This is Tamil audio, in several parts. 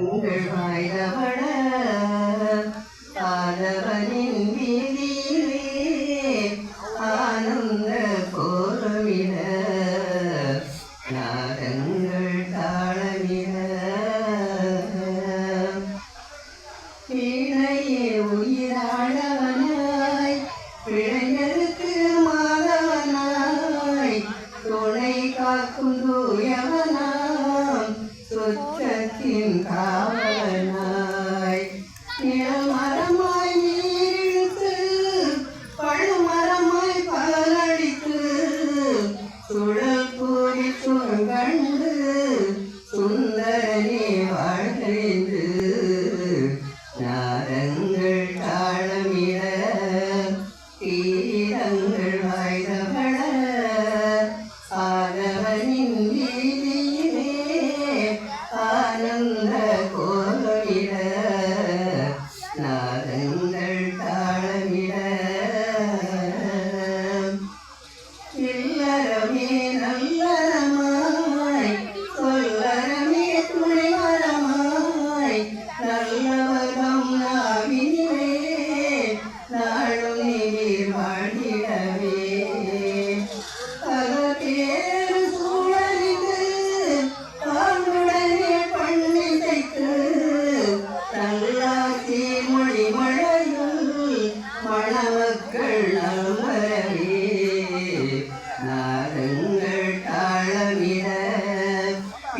உங்கள் வாய்தவட ஆதவனின் வீதியிலே ஆனந்த கோலமிட நாதங்கள் தாளமிட வீணையே உயிராடவனாய் பிழைஞருக்கு மாதவனாய் துணை காக்கும் தூயவனாம் சொத்து Ah.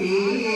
E